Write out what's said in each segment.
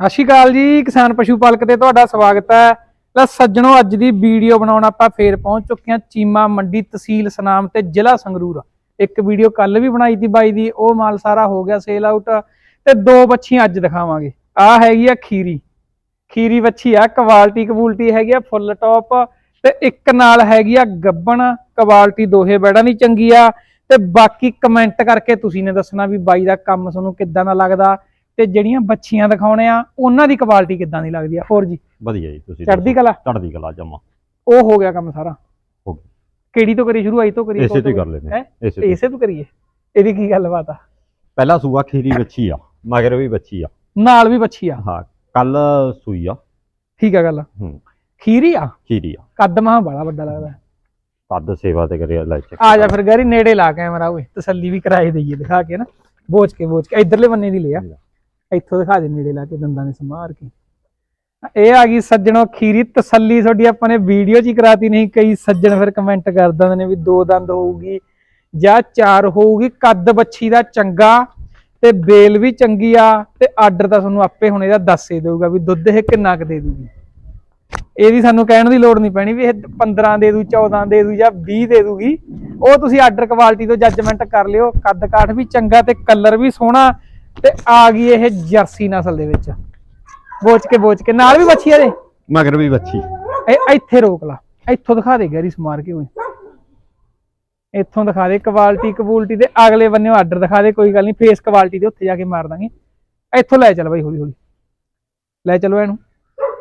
ਸਤਿ ਸ਼੍ਰੀ ਅਕਾਲ ਜੀ, ਕਿਸਾਨ ਪਸ਼ੂ ਪਾਲਕ ਤੇ ਤੁਹਾਡਾ ਸਵਾਗਤ ਹੈ। ਲੈ ਸੱਜਣੋ, ਅੱਜ ਦੀ ਵੀਡੀਓ ਬਣਾਉਣ ਆਪਾਂ ਫੇਰ ਪਹੁੰਚ ਚੁੱਕੇ ਹਾਂ ਚੀਮਾ ਮੰਡੀ ਤਹਿਸੀਲ ਸਨਾਮ ਤੇ ਜ਼ਿਲ੍ਹਾ ਸੰਗਰੂਰ। ਇੱਕ ਵੀਡੀਓ ਕੱਲ ਵੀ ਬਣਾਈ ਸੀ ਬਾਈ ਦੀ, ਉਹ ਮਾਲ ਸਾਰਾ ਹੋ ਗਿਆ ਸੇਲ ਆਊਟ ਤੇ ਦੋ ਬੱਚੀਆਂ ਅੱਜ ਦਿਖਾਵਾਂਗੇ। ਆ ਹੈਗੀ ਆ ਖੀਰੀ। ਖੀਰੀ ਬੱਚੀ ਆ ਕੁਆਲਿਟੀ ਕਬੂਲਟੀ ਹੈਗੀ ਆ, ਫੁੱਲ ਟੌਪ ਤੇ ਇੱਕ ਨਾਲ ਹੈਗੀ ਆ ਗੱਬਣ ਕੁਆਲਿਟੀ ਦੋਹੇ ਬੈੜਾਂ ਦੀ ਚੰਗੀ ਆ। ਤੇ ਬਾਕੀ ਕਮੈਂਟ ਕਰਕੇ ਤੁਸੀਂ ਨੇ ਦੱਸਣਾ ਵੀ ਬਾਈ ਦਾ ਕੰਮ ਤੁਹਾਨੂੰ ਕਿੱਦਾਂ ਦਾ ਲੱਗਦਾ। ਤੇ ਜਿਹੜੀਆਂ ਬੱਚੀਆਂ ਦਿਖਾਉਣੇ ਆ ਉਹਨਾਂ ਦੀ ਕੁਆਲਿਟੀ ਕਿੱਦਾਂ ਦੀ ਲੱਗਦੀ ਆ? ਹੋਰ ਜੀ। ਵਧੀਆ ਜੀ ਤੁਸੀਂ ਚੜ੍ਹਦੀ। ਕਲਾ? ਚੜ੍ਹਦੀ ਕਲਾ ਜਮਾ। ਉਹ ਹੋ ਗਿਆ ਕੰਮ ਸਾਰਾ। ਹੋ ਗਿਆ। ਕਿਹੜੀ ਤੋਂ ਕਰੀ ਸ਼ੁਰੂ ਆਈ ਤੋਂ ਕਰੀ ਇਸੇ ਤੋਂ ਕਰ ਹੈਂ? ਇਸੇ ਤੋਂ। ਇਸੇ ਤੋਂ ਕਰੀਏ। ਇਹਦੀ ਕੀ ਗੱਲਬਾਤ ਆ? ਪਹਿਲਾ ਸੂਆ ਖੀਰੀ ਬੱਚੀ ਆ ਮਗਰ ਵੀ ਬੱਚੀ ਆ। ਨਾਲ ਵੀ ਬੱਚੀ ਆ? ਹਾਂ ਕੱਲ ਸੂਈ ਆ। ਠੀਕ ਆ ਗੱਲ। ਹੂੰ। ਖੀਰੀ ਆ? ਖੀਰੀ ਆ। ਕੱਦ ਮਹਾ ਬੜਾ ਵੱਡਾ ਲੱਗਦਾ। ਕੱਦ ਸੇਵਾ ਤੇ ਕਰਿਆ ਲੈ ਚੱਕ। ਆ ਜਾ ਫਿਰ ਗਾਰੀ ਨੇੜੇ ਲਾ ਕੈਮਰਾ ਓਏ ਤਸੱਲੀ ਵੀ ਕਰਾਏ ਦਈਏ ਦਿਖਾ ਕੇ ਨਾ। ਬੋਚ ਕੇ ਬੋਚ ਕੇ ਇਧਰਲੇ ਬੰਨੇ ਦੀ ਲਿਆ। ਇੱਥੋਂ ਦਿਖਾ ਦੇ ਨੇੜੇ ਲਾ ਕੇ ਦੰਦਾਂ ਨੇ ਸਮਾਰ ਕੇ। ਇਹ ਆ ਗਈ ਸੱਜਣੋ ਖੀਰੀ ਤਸੱਲੀ ਤੁਹਾਡੀ ਆਪਾਂ ਨੇ ਵੀਡੀਓ 'ਚ ਹੀ ਕਰਾਤੀ ਨਹੀਂ, ਕਈ ਸੱਜਣ ਫਿਰ ਕਮੈਂਟ ਕਰ ਦਿੰਦੇ ਨੇ ਵੀ ਦੋ ਦੰਦ ਹੋਊਗੀ ਜਾਂ ਚਾਰ ਹੋਊਗੀ, ਕੱਦ ਬੱਚੀ ਦਾ ਚੰਗਾ ਤੇ ਬੇਲ ਵੀ ਚੰਗੀ ਆ ਤੇ ਆਰਡਰ ਤਾਂ ਤੁਹਾਨੂੰ ਆਪੇ ਹੁਣ ਇਹਦਾ ਦੱਸ ਹੀ ਦੇਊਗਾ ਵੀ ਦੁੱਧ ਇਹ ਕਿੰਨਾ ਕੁ ਦੇ ਦੂਗੀ। ਇਹਦੀ ਸਾਨੂੰ ਕਹਿਣ ਦੀ ਲੋੜ ਨਹੀਂ ਪੈਣੀ ਵੀ ਇਹ 15 ਦੇ ਦੂ 14 ਦੇ ਦੂ ਜਾਂ 20 ਦੇ ਦੂਗੀ। ਉਹ ਤੁਸੀਂ ਆਰਡਰ ਕੁਆਲਿਟੀ ਤੋਂ ਜੱਜਮੈਂਟ ਕਰ ਲਿਓ, ਕੱਦ ਕਾਠ ਵੀ ਚੰਗਾ ਤੇ ਕਲਰ ਵੀ ਸੋਹਣਾ ਤੇ ਆ ਗਈ ਇਹ ਜਰਸੀ ਨਸਲ ਦੇ ਵਿੱਚ। ਬੋਚ ਕੇ ਬੋਚ ਕੇ। ਨਾਲ ਵੀ ਬੱਚੀ ਇਹਦੇ? ਮਗਰ ਵੀ ਬੱਚੀ ਇਹ ਇੱਥੇ ਰੋਕ ਲਾ। ਇੱਥੋਂ ਦਿਖਾ ਦੇ ਗੈਰੀ ਸਮਾਰ ਕੇ ਹੋਏ ਇੱਥੋਂ ਦਿਖਾ ਦੇ ਕੁਆਲਿਟੀ ਕਬੂਲਟੀ ਦੇ ਅਗਲੇ ਬੰਨੇ ਆਰਡਰ ਦਿਖਾ ਦੇ ਕੋਈ ਗੱਲ ਨਹੀਂ ਫੇਸ ਕੁਆਲਿਟੀ ਦੇ ਉੱਥੇ ਜਾ ਕੇ ਮਾਰ ਦਾਂਗੇ। ਇੱਥੋਂ ਲੈ ਚੱਲ ਬਾਈ ਹੌਲੀ ਹੌਲੀ। ਲੈ ਚਲੋ ਇਹਨੂੰ।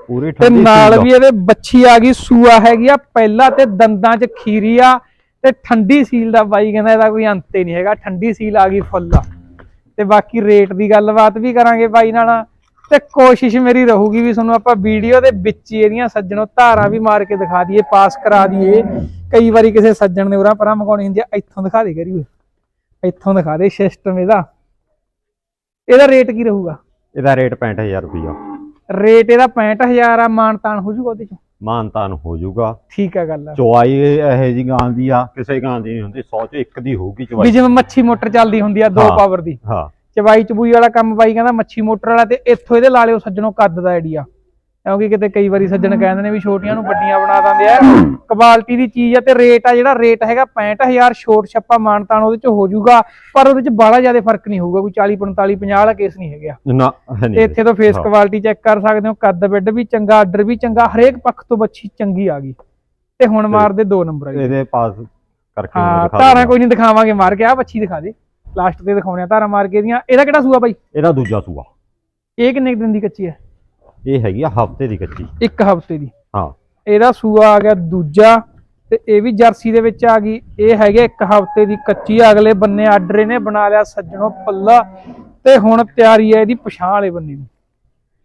ਪੂਰੀ ਤੇ ਠੰਡੀ ਨਾਲ ਸੀਲ ਵੀ ਇਹਦੇ ਬੱਚੀ ਆ ਗਈ ਸੂਆ ਹੈਗੀ ਆ ਪਹਿਲਾ ਤੇ ਦੰਦਾਂ 'ਚ ਖੀਰੀ ਆ ਤੇ ਠੰਡੀ ਸੀਲ ਦਾ ਬਾਈ ਕਹਿੰਦਾ ਇਹਦਾ ਕੋਈ ਅੰਤ ਹੀ ਨਹੀਂ ਹੈਗਾ ਠੰਡੀ ਸੀਲ ਆ ਗਈ ਫੁੱਲ ਆ। ਤੇ ਬਾਕੀ ਰੇਟ ਦੀ ਗੱਲਬਾਤ ਵੀ ਕਰਾਂਗੇ ਬਾਈ ਨਾਲ। ਤੇ ਕੋਸ਼ਿਸ਼ ਮੇਰੀ ਰਹੂਗੀ ਵੀ ਤੁਹਾਨੂੰ ਆਪਾਂ ਵੀਡੀਓ ਦੇ ਵਿੱਚ ਹੀ ਇਹਦੀਆਂ ਸੱਜਣੋਂ ਧਾਰਾਂ ਵੀ ਮਾਰ ਕੇ ਦਿਖਾ ਦਈਏ ਪਾਸ ਕਰਾ ਦਈਏ। ਕਈ ਵਾਰੀ ਕਿਸੇ ਸੱਜਣ ਨੇ ਉਰਾਂ ਪਰਾਂ ਮਗਾਉਣੀ ਹੁੰਦੀ ਆ ਇੱਥੋਂ ਦਿਖਾ ਦੇ ਕਰੀ ਓਏ ਇੱਥੋਂ ਦਿਖਾ ਦੇ ਸਿਸਟਮ ਇਹਦਾ। ਇਹਦਾ ਰੇਟ ਕੀ ਰਹੂਗਾ? ਇਹਦਾ ਰੇਟ 65000 ਰੁਪਇਆ ਰੇਟ ਇਹਦਾ 65000 ਆ ਮਾਨਤਾਨ ਹੋ ਜੂਗਾ ਉਹਦੇ ਚ। ਮਾਨਤਾਨ ਹੋ ਜਾਊਗਾ। ਠੀਕ ਆ ਗੱਲ ਚੁਆਈ ਇਹ ਜੀ ਗਾਂ ਦੀ ਆ ਕਿਸੇ ਗਾਂ ਦੀ ਨਹੀਂ ਹੁੰਦੀ 100 ਚ ਇੱਕ ਦੀ ਹੋਊਗੀ ਵੀ ਚੁਆਈ ਜਿਵੇਂ ਮੱਛੀ ਮੋਟਰ ਚੱਲਦੀ ਹੁੰਦੀ ਆ ਦੋ ਹਾਂ। ਪਾਵਰ ਦੀ। ਹਾਂ। ਚਬਾਈ ਚਬੂਈ ਵਾਲਾ ਕੰਮ ਬਾਈ ਕਹਿੰਦਾ ਮੱਛੀ ਮੋਟਰ ਵਾਲਾ ਤੇ ਇੱਥੋਂ ਇਹਦੇ ਲਾ ਲਿਓ ਸੱਜਣੋਂ ਕੱਦ ਦਾ ਆਈਡੀਆ ਕਿਉਂਕਿ ਕਿਤੇ ਕਈ ਵਾਰੀ ਸੱਜਣ ਕਹਿੰਦੇ ਨੇ ਵੀ ਛੋਟੀਆਂ ਨੂੰ ਵੱਡੀਆਂ ਬਣਾ ਦਿੰਦੇ ਆ। ਕੁਆਲਿਟੀ ਦੀ ਚੀਜ਼ ਆ ਤੇ ਰੇਟ ਆ ਜਿਹੜਾ ਰੇਟ ਹੈਗਾ 65000 ਛੋਟ ਛੱਪਾ ਮਾਨਤਾਨ ਉਹਦੇ ਚ ਹੋ ਜਾਊਗਾ। ਪਰ ਉਹਦੇ ਚ ਬਾਹਲਾ ਜ਼ਿਆਦਾ ਫ਼ਰਕ ਨਹੀਂ ਹੋਊਗਾ ਕੋਈ 40 45 50 ਵਾਲਾ ਕੇਸ ਨਹੀਂ ਹੈਗਾ। ਨਾ ਇੱਥੇ ਤੋਂ ਫੇਸ। ਕੁਆਲਿਟੀ ਚੈੱਕ ਕਰ ਸਕਦੇ ਹੋ ਕੱਦ ਬਿੱਡ ਵੀ ਚੰਗਾ ਆਰਡਰ ਵੀ ਚੰਗਾ ਹਰੇਕ ਪੱਖ ਤੋਂ ਬੱਚੀ ਚੰਗੀ ਆ ਗਈ। ਤੇ ਹੁਣ ਮਾਰਦੇ ਦੋ ਨੰਬਰ। ਇਹਦੇ ਪਾਸ ਕਰਕੇ ਹਾਂ ਧਾਰਾਂ। ਕੋਈ ਨਹੀਂ ਦਿਖਾਵਾਂਗੇ ਮਾਰ ਕੇ ਆ ਬੱਚੀ ਦਿਖਾ ਦੇ। ਲਾਸਟ ਤੇ ਦਿਖਾਉਣੇ ਆ ਧਾਰਾਂ ਮਾਰ ਕੇ ਦੀਆਂ ਇਹਦਾ ਕਿਹੜਾ ਸੂਆ ਬਾਈ? ਇਹਦਾ ਦੂਜਾ ਸੂਆ। ਇਹ ਕਿੰਨੇ ਦਿਨ ਦੀ ਕੱਚੀ ਹੈ ਇਹ ਹੈਗੀ ਆ ਹਫ਼ਤੇ ਦੀ ਕੱਚੀ। ਇੱਕ ਹਫ਼ਤੇ ਦੀ। ਹਾਂ। ਇਹਦਾ ਸੂਆ ਆ ਗਿਆ ਦੂਜਾ ਤੇ ਇਹ ਵੀ ਜਰਸੀ ਦੇ ਵਿੱਚ ਆ ਗਈ। ਇਹ ਹੈਗੇ ਇੱਕ ਹਫ਼ਤੇ ਦੀ ਕੱਚੀ। ਅਗਲੇ ਬੰਨੇ ਆਰਡਰ ਇਹਨੇ ਬਣਾ ਲਿਆ ਸੱਜਣੋ ਪੱਲਾ ਤੇ ਹੁਣ ਤਿਆਰੀ ਹੈ ਇਹਦੀ ਪਛਾਣ ਵਾਲੇ ਬੰਨੇ ਦੀ।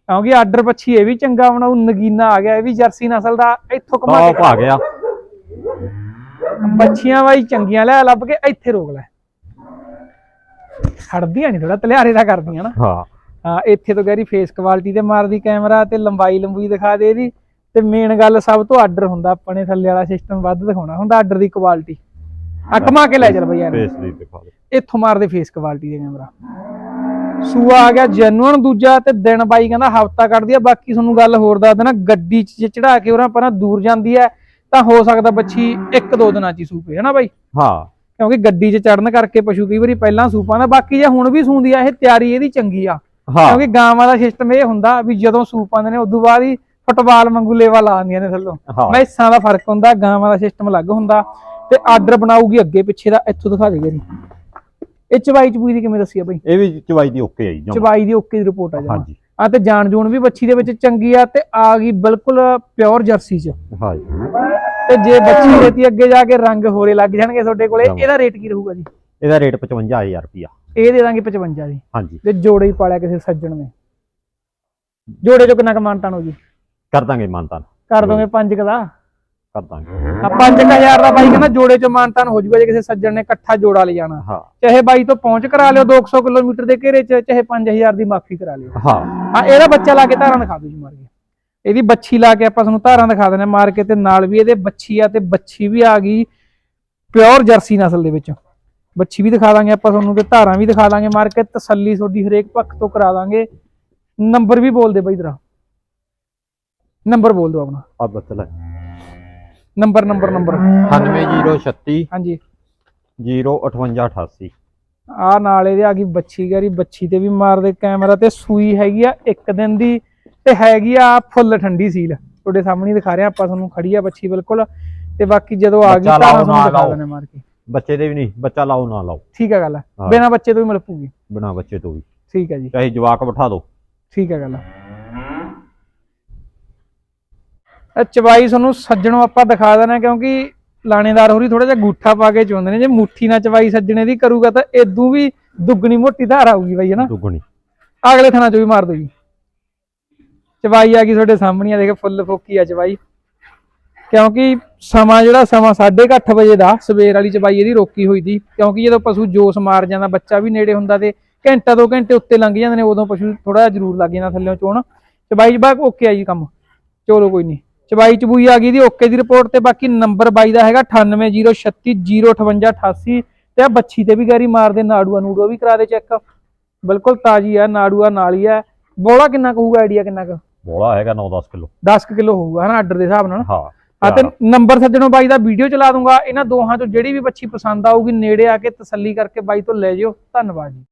ਕਿਉਂਕਿ ਆਰਡਰ ਪੱਛੀ ਇਹ ਵੀ ਚੰਗਾ ਬਣਾਉ ਨਗੀਨਾ ਆ ਗਿਆ ਇਹ ਵੀ ਜਰਸੀ ਨਸਲ ਦਾ ਇੱਥੋਂ ਕਮਾ ਟੌਪ ਆ ਗਿਆ। ਮੱਛੀਆਂ ਬਾਈ ਚੰਗੀਆਂ ਲੈ ਲੱਭ ਕੇ ਇੱਥੇ ਰੋਕ ਲੈ। ਖੜਦੀਆਂ ਨਹੀਂ ਥੋੜਾ ਤਲਿਆਰੇ ਦਾ ਕਰਦੀਆਂ ਨਾ। ਹਾਂ। ਇੱਥੇ ਤੋਂ ਗੈਰੀ ਫੇਸ ਕੁਆਲਿਟੀ ਤੇ ਮਾਰਦੀ ਕੈਮਰਾ ਤੇ ਲੰਬਾਈ ਲੰਬੂਈ ਦਿਖਾ ਦੇ ਇਹਦੀ। ਤੇ ਮੇਨ ਗੱਲ ਸਭ ਤੋਂ ਆਰਡਰ ਹੁੰਦਾ ਆਪਣੇ ਥੱਲੇ ਵਾਲਾ ਸਿਸਟਮ ਵੱਧ ਦਿਖਾਉਣਾ ਹੁੰਦਾ ਆਰਡਰ ਦੀ ਕੁਆਲਿਟੀ ਆ ਕਮਾ ਕੇ ਲੈ ਚੱਲ ਬਈ ਯਾਰ ਫੇਸ ਦੀ ਦਿਖਾ ਦੇ। ਇੱਥੋਂ ਮਾਰਦੇ ਫੇਸ ਕੁਆਲਿਟੀ ਦੇ ਕੈਮਰਾ ਸੂਆ ਆ ਗਿਆ ਜੈਨੂਅਨ ਦੂਜਾ ਤੇ ਦਿਨ ਬਾਈ ਕਹਿੰਦਾ ਹਫਤਾ ਕੱਢਦੀ ਆ ਬਾਕੀ ਤੁਹਾਨੂੰ ਗੱਲ ਹੋਰ ਦੱਸ ਦੇਣਾ ਗੱਡੀ 'ਚ ਜੇ ਚੜਾ ਕੇ ਉਹਨਾਂ ਪਰਾਂ ਦੂਰ ਜਾਂਦੀ ਹੈ ਤਾਂ ਹੋ ਸਕਦਾ ਬੱਚੀ ਇੱਕ ਦੋ ਦਿਨਾਂ 'ਚ ਹੀ ਸੂਪੇ ਹੈ ਨਾ ਬਾਈ? ਹਾਂ। ਕਿਉਂਕਿ ਗੱਡੀ 'ਚ ਚੜਨ ਕਰਕੇ ਪਸ਼ੂ ਕਈ ਵਾਰੀ ਪਹਿਲਾਂ ਸੂਪਾਂ ਦਾ ਬਾਕੀ ਜੇ ਹੁਣ ਵੀ ਸੂੰਦੀ ਆ ਇਹ ਤਿਆਰੀ ਇਹਦੀ ਚੰਗੀ ਆ। ਹਾਂ ਕਿਉਂਕਿ ਗਾਵਾਂ ਦਾ ਸਿਸਟਮ ਇਹ ਹੁੰਦਾ ਵੀ ਜਦੋਂ ਸੂਪ ਆਉਂਦੇ ਨੇ ਉਦੋਂ ਬਾਅਦ ਹੀ ਫੁੱਟਬਾਲ ਵਾਂਗੂ ਲੇਵਾ ਲਾ ਦਿੰਦੀਆਂ ਨੇ ਥੱਲੋਂ। ਮੈਸਾਂ ਦਾ ਫ਼ਰਕ ਹੁੰਦਾ ਗਾਵਾਂ ਦਾ ਸਿਸਟਮ ਅਲੱਗ ਹੁੰਦਾ ਤੇ ਆਰਡਰ ਬਣਾਊਗੀ ਅੱਗੇ ਪਿੱਛੇ ਦਾ ਇੱਥੋਂ ਦਿਖਾ ਦੇ ਗਰੀ ਇਹ ਚਵਾਈ ਚਪੂਈ ਦੀ ਕਿਵੇਂ ਦੱਸੀ ਆ ਬਈ? ਇਹ ਵੀ ਚਵਾਈ ਦੀ ਓਕੇ ਆਈ ਜਮਾਂ। ਚਵਾਈ ਦੀ ਓਕੇ ਦੀ ਰਿਪੋਰਟ ਆ ਜਮਾ ਹਾਂਜੀ। ਆ ਤੇ ਜਾਨ ਜੂਨ ਵੀ ਬੱਚੀ ਦੇ ਵਿੱਚ ਚੰਗੀ ਆ ਤੇ ਆ ਗਈ ਬਿਲਕੁਲ ਪਿਓਰ ਜਰਸੀ ਚ। ਹਾਂਜੀ ਤੇ ਜੇ ਬੱਚੀ ਦੇਤੀ ਅੱਗੇ ਜਾ ਕੇ ਰੰਗ ਹੋਰੇ ਲੱਗ ਜਾਣਗੇ ਤੁਹਾਡੇ ਕੋਲੇ। ਇਹਦਾ ਰੇਟ ਕੀ ਰਹੂਗਾ ਜੀ? ਇਹਦਾ ਰੇਟ 55000 ਰੁਪਿਆ ਇਹ ਦੇ ਦਾਂਗੇ 55 ਦੀ ਹਾਂਜੀ। ਤੇ ਜੋੜੇ ਹੀ ਪਾਲਿਆ ਕਿਸੇ ਸੱਜਣ ਨੇ। ਜੋੜੇ ਚੋਂ ਕਿੰਨਾ ਕਮਾਨਤਾਨ ਹੋ ਜੀ? ਕਰ ਦਾਂਗੇ ਮਾਨਤਾਨ ਕਰ ਦੋਗੇ ਪੰਜ ਕੁ ਦਾ? ਕਰ ਦਾਂਗੇ। ਆ 5000 ਦਾ ਬਾਈ ਕਹਿੰਦਾ ਜੋੜੇ ਚੋਂ ਮਾਨਤਾਨ ਹੋ ਜੂਗਾ ਜੇ ਕਿਸੇ ਸੱਜਣ ਨੇ ਇਕੱਠਾ ਜੋੜਾ ਲੈ ਜਾਣਾ। ਹਾਂ। ਚਾਹੇ ਬਾਈ ਤੋਂ ਪਹੁੰਚ ਕਰਾ ਲਿਓ 200 ਕਿਲੋਮੀਟਰ ਦੇ ਘੇਰੇ ਚ ਚਾਹੇ 5000 ਦੀ ਮਾਫੀ ਕਰਾ ਲਿਓ। ਹਾਂ। ਹਾਂ ਇਹਦਾ ਬੱਚਾ ਲਾ ਕੇ ਧਾਰਾਂ ਦਿਖਾ ਦਿਓ ਜੀ ਮਾਰ ਕੇ। ਇਹਦੀ ਬੱਚੀ ਲਾ ਕੇ ਆਪਾਂ ਤੁਹਾਨੂੰ ਧਾਰਾਂ ਦਿਖਾ ਦਿੰਦੇ ਮਾਰ ਕੇ ਤੇ ਨਾਲ ਵੀ ਇਹਦੇ ਬੱਚੀ ਆ ਤੇ ਬੱਚੀ ਵੀ ਆ ਗਈ ਪਿਓਰ ਜਰਸੀ ਨਸਲ ਦੇ ਵਿੱਚ। ਬੱਚੀ ਵੀ ਦਿਖਾ ਦਾਂਗੇ ਆਪਾਂ ਤੁਹਾਨੂੰ ਤੇ ਧਾਰਾਂ ਵੀ ਦਿਖਾ ਦਾਂਗੇ ਮਾਰ ਕੇ ਤਸੱਲੀ ਤੁਹਾਡੀ ਹਰੇਕ ਪੱਖ ਤੋਂ ਕਰਾ ਦਾਂਗੇ। ਨੰਬਰ ਵੀ ਬੋਲ ਦੇ ਬਾਈ ਤੇਰਾ ਨੰਬਰ ਬੋਲ ਦੋ ਆਪਣਾ। ਆ ਬੱਤਲ ਨੰਬਰ ਨੰਬਰ ਨੰਬਰ। 98036 ਹਾਂਜੀ। 05888 ਆ ਨਾਲ ਇਹਦੇ ਆ ਗਈ ਬੱਚੀ ਗਰੀ ਬੱਚੀ ਤੇ ਵੀ ਮਾਰਦੇ ਕੈਮਰਾ ਤੇ ਸੂਈ ਹੈਗੀ ਆ ਇੱਕ ਦਿਨ ਦੀ ਤੇ ਹੈਗੀ ਆ ਫੁੱਲ ਠੰਡੀ ਸੀਲ। ਤੁਹਾਡੇ ਸਾਹਮਣੇ ਦਿਖਾ ਰਿਹਾ ਆਪਾਂ ਤੁਹਾਨੂੰ ਖੜੀ ਆ ਬੱਚੀ ਬਿਲਕੁਲ। ਤੇ ਬਾਕੀ ਜਦੋਂ ਆ ਗਈ ਤਾਂ ਤੁਹਾਨੂੰ ਦਿਖਾ। ਦੇਣੇ ਮਾਰ ਕੇ ਬੱਚੇ ਦੇ ਵੀ ਨਹੀਂ ਬੱਚਾ ਲਾਓ ਨਾ ਲਾਓ। ਠੀਕ ਹੈ ਗੱਲ ਹਾਂ। ਬਿਨਾ ਬੱਚੇ ਤੋਂ ਵੀ ਮਿਲ ਪੂਗੀ। ਬਿਨਾ ਬੱਚੇ ਤੋਂ ਵੀ। ਠੀਕ ਹੈ ਜੀ। ਚਾਹੇ ਜਵਾਕ ਬਿਠਾ ਦਿਓ ਠੀਕ ਹੈ ਗੱਲ ਇਹ ਚਵਾਈ ਤੁਹਾਨੂੰ ਸੱਜਣੋਂ ਆਪਾਂ ਦਿਖਾ ਦੇਣਾ ਕਿਉਂਕਿ ਲਾਣੇਦਾਰ ਹੋਰੀ ਥੋੜਾ ਜਿਹਾ ਗੂਠਾ ਪਾ ਕੇ ਚੁੰਦੇ ਨੇ। ਜੇ ਮੁੱਠੀ ਨਾਲ ਚਵਾਈ ਸੱਜਣੇ ਦੀ ਕਰੂਗਾ ਤਾਂ ਇਦੋਂ ਵੀ ਦੁੱਗਣੀ ਮੋਟੀ ਧਾਰ ਆਊਗੀ ਬਾਈ ਹਨਾ ਦੁੱਗਣੀ। ਅਗਲੇ ਥਾਣਾ ਚੋਂ ਵੀ ਮਾਰ ਦੋ ਜੀ ਚਵਾਈ ਆ ਗਈ ਤੁਹਾਡੇ ਸਾਹਮਣੇ ਆ ਦੇਖ ਫੁੱਲ ਫੋਕੀ ਆ ਚਵਾਈ ਕਿਉਂਕਿ ਸਮਾਂ ਜਿਹੜਾ ਸਮਾਂ 8:30 ਵਜੇ ਦਾ ਸਵੇਰ ਵਾਲੀ ਚਵਾਈ ਇਹਦੀ ਰੋਕੀ ਹੋਈ ਦੀ ਕਿਉਂਕਿ ਜਦੋਂ ਪਸ਼ੂ ਜੋਸ ਮਾਰ ਜਾਂਦਾ ਬੱਚਾ ਵੀ ਨੇੜੇ ਹੁੰਦਾ ਤੇ ਘੰਟਾ ਦੋ ਘੰਟੇ ਉੱਤੇ ਲੰਘ ਜਾਂਦੇ ਨੇ ਉਦੋਂ ਪਸ਼ੂ ਥੋੜਾ ਜਿਹਾ ਜ਼ਰੂਰ ਲੱਗ ਜਾਂਦਾ ਥੱਲੇੋਂ ਚੋਣ। ਚਵਾਈ ਬਾ ਓਕੇ ਆ ਜੀ ਕੰਮ। ਚਲੋ ਕੋਈ ਨਹੀਂ ਚਵਾਈ ਚਬੂਈ ਆ ਗਈ ਦੀ ਓਕੇ ਦੀ ਰਿਪੋਰਟ ਤੇ ਬਾਕੀ ਨੰਬਰ ਬਾਈ ਦਾ ਹੈਗਾ 9806305888 ਤੇ ਆ ਬੱਚੀ ਤੇ ਵੀ ਗੈਰੀ ਮਾਰਦੇ ਨਾੜੂਆ ਨੂੜੂਆ ਵੀ ਕਰਾ ਦੇ ਚੈੱਕ। ਬਿਲਕੁਲ ਤਾਜੀ ਆ ਨਾੜੂਆ ਨਾਲ ਹੀ ਆ। ਬੋਲਾ ਕਿੰਨਾ ਕੁ ਹੋਊਗਾ ਆਈਡੀਆ ਕਿੰਨਾ ਕੁ? ਬੋਲਾ ਹੈਗਾ 9-10 ਕਿਲੋ। 10 ਕਿਲੋ ਹੋਊਗਾ ਹਨਾ ਆਰਡਰ ਦੇ ਹਿਸਾਬ ਨਾਲ? ਹਾਂ। ਹਾਂ। ਤੇ ਨੰਬਰ ਸੱਜਣੋ ਬਾਈ ਦਾ ਵੀਡੀਓ ਚਲਾ ਦੂੰਗਾ। ਇਹਨਾਂ ਦੋਹਾਂ ਚੋਂ ਜਿਹੜੀ ਵੀ ਬੱਚੀ ਪਸੰਦ ਆਊਗੀ, ਨੇੜੇ ਆ ਕੇ ਤਸੱਲੀ ਕਰਕੇ ਬਾਈ ਤੋਂ ਲੈ ਜਿਓ। ਧੰਨਵਾਦ ਜੀ।